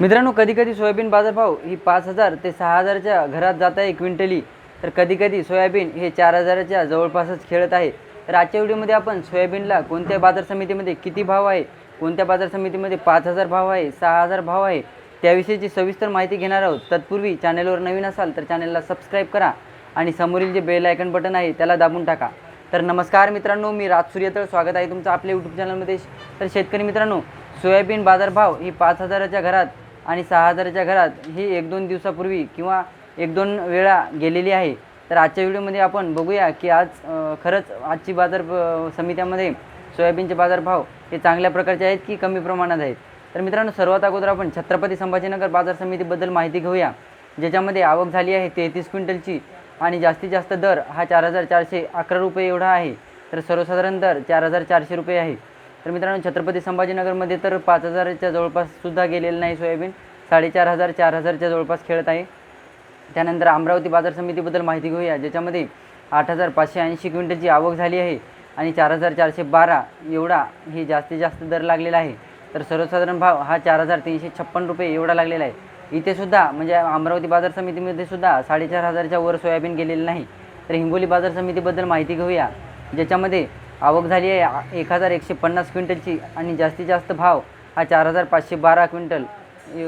मित्रांनो कधीकधी सोयाबीन बाजारभाव ही पाच हजार ते सहा हजारच्या घरात जात आहे क्विंटली. तर कधीकधी सोयाबीन हे चार हजाराच्या जवळपासच खेळत आहे. तर आजच्या व्हिडिओमध्ये आपण सोयाबीनला कोणत्या बाजार समितीमध्ये किती भाव आहे कोणत्या बाजार समितीमध्ये पाच हजार भाव आहे सहा हजार भाव आहे त्याविषयीची सविस्तर माहिती घेणार आहोत. तत्पूर्वी चॅनलवर नवीन असाल तर चॅनलला सबस्क्राईब करा आणि समोरील जे बेल आयकन बटन आहे त्याला दाबून टाका. तर नमस्कार मित्रांनो मी राज सूर्यतळ. स्वागत आहे तुमचं आपल्या यूट्यूब चॅनलमध्ये तर शेतकरी मित्रांनो सोयाबीन बाजारभाव ही पाच हजाराच्या घरात आणि सहा हजाराच्या घरात ही एक दोन दिवसापूर्वी किंवा एक दोन वेळा गेलेली आहे. तर आजच्या व्हिडिओमध्ये आपण बघूया की आज खरंच आजची बाजार समित्यामध्ये सोयाबीनचे बाजारभाव हे चांगल्या प्रकारचे आहेत की कमी प्रमाणात आहेत? तर मित्रांनो सर्वात अगोदर आपण छत्रपती संभाजीनगर बाजार समितीबद्दल माहिती घेऊया. ज्याच्यामध्ये आवक झाली आहे तेहतीस क्विंटलची आणि जास्तीत जास्त दर हा चार हजार चारशे अकरा रुपये एवढा आहे. तर सर्वसाधारण दर चार हजार चारशे रुपये आहे. तर मित्रांनो छत्रपती संभाजीनगरमध्ये तर पाच हजाराच्या जवळपास सुद्धा गेलेलं नाही सोयाबीन. साडेचार हजार चार हजारच्या जवळपास खेळत आहे. त्यानंतर अमरावती बाजार समितीबद्दल माहिती घेऊया ज्याच्यामध्ये आठ हजार पाचशे ऐंशी क्विंटलची आवक झाली आहे आणि चार हजार चारशे बारा एवढा हे जास्तीत जास्त दर लागलेला आहे. तर सर्वसाधारण भाव हा चार हजार तीनशे छप्पन रुपये एवढा लागलेला आहे. इथे सुद्धा म्हणजे अमरावती बाजार समितीमध्ये सुद्धा साडेचार हजारच्या वर सोयाबीन गेलेलं नाही. तर हिंगोली बाजार समितीबद्दल माहिती घेऊया ज्याच्यामध्ये आवक झाली आहे. एक हजार एकशे पन्नास क्विंटलची आणि जास्तीत जास्त भाव हा चार हजार पाचशे बारा क्विंटल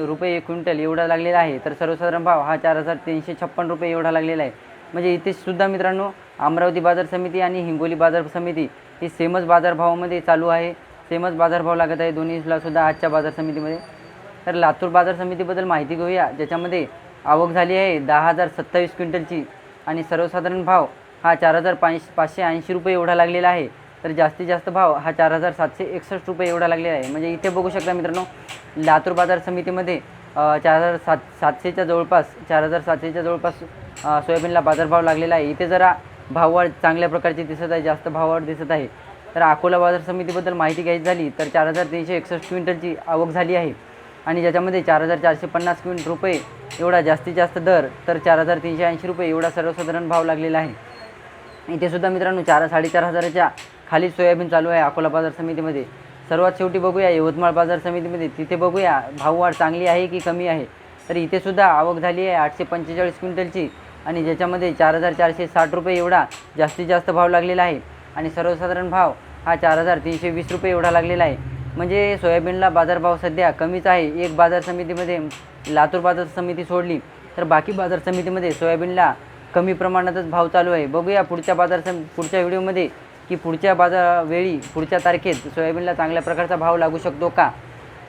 रुपये एक क्विंटल एवढा लागलेला आहे. तर सर्वसाधारण भाव हा चार हजार तीनशे छप्पन रुपये एवढा लागलेला आहे. म्हणजे इथेसुद्धा मित्रांनो अमरावती बाजार समिती आणि हिंगोली बाजार समिती ही सेमच बाजारभावामध्ये चालू आहे. सेमच बाजारभाव लागत आहे दोन्हीला सुद्धा आजच्या बाजार समितीमध्ये. तर लातूर बाजार समितीबद्दल माहिती घेऊया ज्याच्यामध्ये आवक झाली आहे दहा हजार सत्तावीस क्विंटलची आणि सर्वसाधारण भाव हा चार हजार पाच पाचशे ऐंशी रुपये एवढा लागलेला आहे. तर जास्तीत जास्त भाव हा चार हजार सातशे एकसष्ट रुपये एवढा लागलेला आहे. म्हणजे इथे बघू शकता मित्रांनो लातूर बाजार समितीमध्ये चार हजार सात सातशेच्या जवळपास चार हजार सातशेच्या जवळपास सोयाबीनला बाजारभाव लागलेला आहे. इथे जरा भाववाढ चांगल्या प्रकारची दिसत आहे जास्त भाववाढ दिसत आहे. तर अकोला बाजार समितीबद्दल माहिती घ्यायची झाली तर चार हजार तीनशे एकसष्ट क्विंटलची आवक झाली आहे. आणि ज्याच्यामध्ये चार हजार चारशे पन्नास क्विंट रुपये एवढा जास्तीत जास्त दर तर चार हजार तीनशे ऐंशी रुपये एवढा सर्वसाधारण भाव लागलेला आहे. इथे सुद्धा मित्रांनो चार साडेचार हजाराच्या खाली सोयाबीन चालू आहे अकोला बाजार समितीमध्ये. सर्वात शेवटी बघूया यवतमाळ बाजार समितीमध्ये. तिथे बघूया भाववाढ चांगली आहे की कमी आहे? तर इथेसुद्धा आवक झाली आहे आठशे पंचेचाळीस क्विंटलची आणि ज्याच्यामध्ये चार हजार चारशे साठ रुपये एवढा जास्तीत जास्त भाव लागलेला आहे. आणि सर्वसाधारण भाव हा चार हजार तीनशे वीस रुपये एवढा लागलेला आहे. म्हणजे सोयाबीनला बाजारभाव सध्या कमीच आहे. एक बाजार समितीमध्ये लातूर बाजार समिती सोडली. तर बाकी बाजार समितीमध्ये सोयाबीनला कमी प्रमाणातच भाव चालू आहे. बघूया पुढच्या बाजार सम पुढच्या व्हिडिओमध्ये की पुढच्या बाजार वेळी पुढच्या तारखेत सोयाबीनला चांगल्या प्रकारचा भाव लागू शकतो का?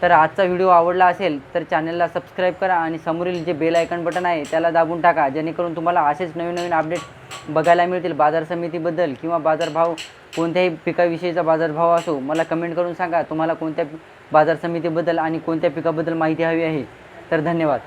तर आजचा व्हिडिओ आवडला असेल तर चॅनलला सबस्क्राईब करा आणि समोरील जे बेल आयकन बटन आहे त्याला दाबून टाका जेणेकरून तुम्हाला असेच नवीन नवीन अपडेट बघायला मिळतील. बाजार समितीबद्दल किंवा बाजारभाव कोणत्याही पिकाविषयीचा बाजारभाव असो मला कमेंट करून सांगा. तुम्हाला कोणत्या बाजार समितीबद्दल आणि कोणत्या पिकाबद्दल माहिती हवी आहे? तर धन्यवाद.